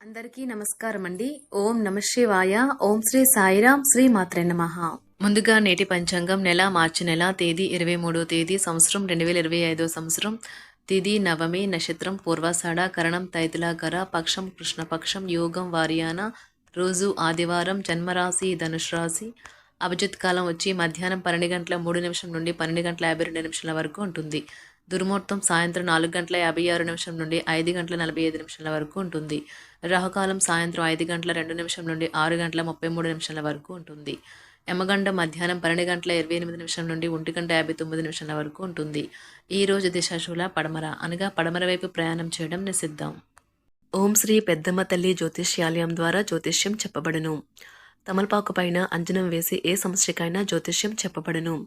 అందరికీ నమస్కారం అండి ఓం నమ శివాయ. ఓం శ్రీ సాయిరాం శ్రీ మాత్రే నమ. ముందుగా నేటి పంచాంగం నెల మార్చి నెల తేదీ ఇరవై మూడో తేదీ సంవత్సరం రెండు వేల ఇరవై ఐదో సంవత్సరం. తిది నవమి నక్షత్రం పూర్వాషాఢ కరణం తైతులాకర పక్షం కృష్ణపక్షం యోగం వారియాన రోజు ఆదివారం జన్మరాశి ధనుష్ రాశి అభిజిత్ కాలం వచ్చి మధ్యాహ్నం పన్నెండు గంటల మూడు నిమిషం నుండి పన్నెండు గంటల యాభై రెండు నిమిషాల వరకు ఉంటుంది. దుర్ముహూర్తం సాయంత్రం నాలుగు గంటల యాభై ఆరు నిమిషం నుండి ఐదు గంటల నలభై ఐదు నిమిషాల వరకు ఉంటుంది. రాహుకాలం సాయంత్రం ఐదు గంటల రెండు నిమిషం నుండి ఆరు గంటల ముప్పై మూడు నిమిషాల వరకు ఉంటుంది. యమగండ మధ్యాహ్నం పన్నెండు గంటల ఇరవై ఎనిమిది నిమిషం నుండి ఒంటి గంట యాభై తొమ్మిది నిమిషాల వరకు ఉంటుంది. ఈ రోజు దిశాశూల పడమర. అనగా పడమర వైపు ప్రయాణం చేయడం నిషిద్ధం. ఓం శ్రీ పెద్దమ్మ తల్లి జ్యోతిష్యాలయం ద్వారా జ్యోతిష్యం చెప్పబడును. తమలపాకు పైన అంజనం వేసి ఏ సమస్యకైనా జ్యోతిష్యం చెప్పబడును.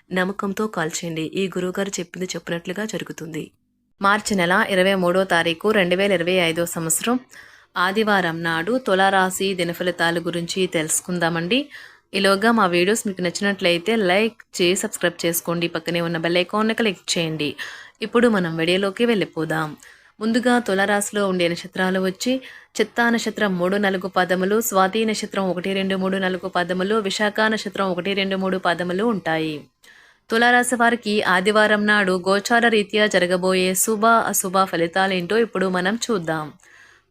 నమ్మకంతో కాల్ చేయండి. ఈ గురువుగారు చెప్పింది చెప్పినట్లుగా జరుగుతుంది. మార్చి నెల ఇరవై మూడో తారీఖు రెండు వేల ఇరవై ఐదో సంవత్సరం ఆదివారం నాడు తులారాశి దినఫలితాల గురించి తెలుసుకుందామండి. ఈలోగా మా వీడియోస్ మీకు నచ్చినట్లయితే లైక్ చేసి సబ్స్క్రైబ్ చేసుకోండి. పక్కనే ఉన్న బెల్ ఐకాన్ని క్లిక్ చేయండి. ఇప్పుడు మనం వీడియోలోకి వెళ్ళిపోదాం. ముందుగా తులారాశిలో ఉండే నక్షత్రాలు వచ్చి చిత్తా నక్షత్రం మూడు నాలుగు పదములు స్వాతి నక్షత్రం ఒకటి రెండు మూడు నాలుగు పదములు విశాఖ నక్షత్రం ఒకటి రెండు మూడు పదములు ఉంటాయి. తులారాశి వారికి ఆదివారం నాడు గోచార రీత్యా జరగబోయే శుభ అశుభ ఫలితాలేంటో ఇప్పుడు మనం చూద్దాం.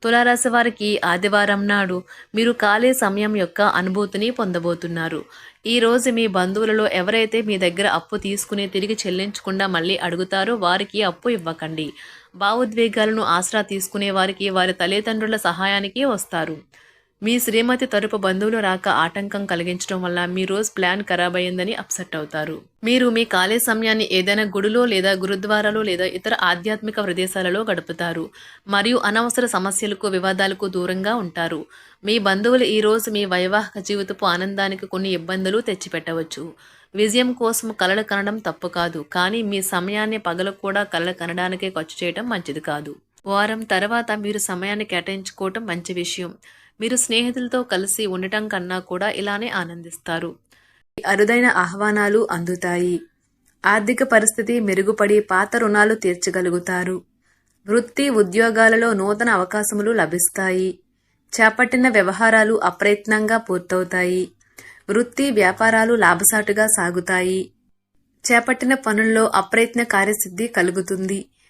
తులారాశి వారికి ఆదివారం నాడు మీరు ఖాళీ సమయం యొక్క అనుభూతిని పొందబోతున్నారు. ఈ రోజు మీ బంధువులలో ఎవరైతే మీ దగ్గర అప్పు తీసుకుని తిరిగి చెల్లించకుండా మళ్ళీ అడుగుతారో వారికి అప్పు ఇవ్వకండి. భావోద్వేగాలను ఆసరా తీసుకునే వారికి వారి తల్లిదండ్రుల సహాయానికి వస్తారు. మీ శ్రీమతి తరపు బంధువులు రాక ఆటంకం కలిగించడం వల్ల మీ రోజు ప్లాన్ ఖరాబ్ అయిందని అప్సెట్ అవుతారు. మీరు మీ ఖాళీ సమయాన్ని ఏదైనా గుడిలో లేదా గురుద్వారాలో లేదా ఇతర ఆధ్యాత్మిక ప్రదేశాలలో గడుపుతారు. మరియు అనవసర సమస్యలకు వివాదాలకు దూరంగా ఉంటారు. మీ బంధువులు ఈరోజు మీ వైవాహిక జీవితపు ఆనందానికి కొన్ని ఇబ్బందులు తెచ్చిపెట్టవచ్చు. విజయం కోసం కలలు కనడం తప్పు కాదు. కానీ మీ సమయాన్ని పగలు కూడా కలలు కనడానికే ఖర్చు చేయడం మంచిది కాదు. వారం తర్వాత మీరు సమయాన్ని కేటాయించుకోవటం మంచి విషయం. మీరు స్నేహితులతో కలిసి ఉండటం కన్నా కూడా ఇలానే ఆనందిస్తారు. అరుదైన ఆహ్వానాలు అందుతాయి. ఆర్థిక పరిస్థితి మెరుగుపడి పాత రుణాలు తీర్చగలుగుతారు. వృత్తి ఉద్యోగాలలో నూతన అవకాశములు లభిస్తాయి. చేపట్టిన వ్యవహారాలు అప్రయత్నంగా పూర్తవుతాయి. వృత్తి వ్యాపారాలు లాభసాటుగా సాగుతాయి. చేపట్టిన పనుల్లో అప్రయత్న కార్యసిద్ధి కలుగుతుంది.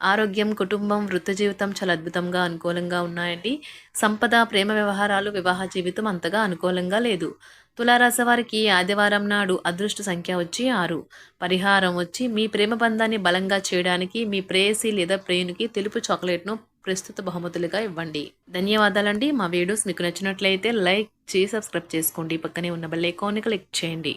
ఆరోగ్యం కుటుంబం వృత్తి జీవితం చాలా అద్భుతంగా అనుకూలంగా ఉన్నాయండి. సంపద ప్రేమ వ్యవహారాలు వివాహ జీవితం అంతగా అనుకూలంగా లేదు. తులారాశి వారికి ఆదివారం నాడు అదృష్ట సంఖ్య వచ్చి ఆరు. పరిహారం వచ్చి మీ ప్రేమ బంధాన్ని బలంగా చేయడానికి మీ ప్రేయసి లేదా ప్రేయునికి తెలుపు చాక్లెట్ను ప్రస్తుత బహుమతులుగా ఇవ్వండి. ధన్యవాదాలండి. మా వీడియోస్ మీకు నచ్చినట్లయితే లైక్ చేసి సబ్స్క్రైబ్ చేసుకోండి. పక్కనే ఉన్న బెల్ ఐకాన్ని క్లిక్ చేయండి.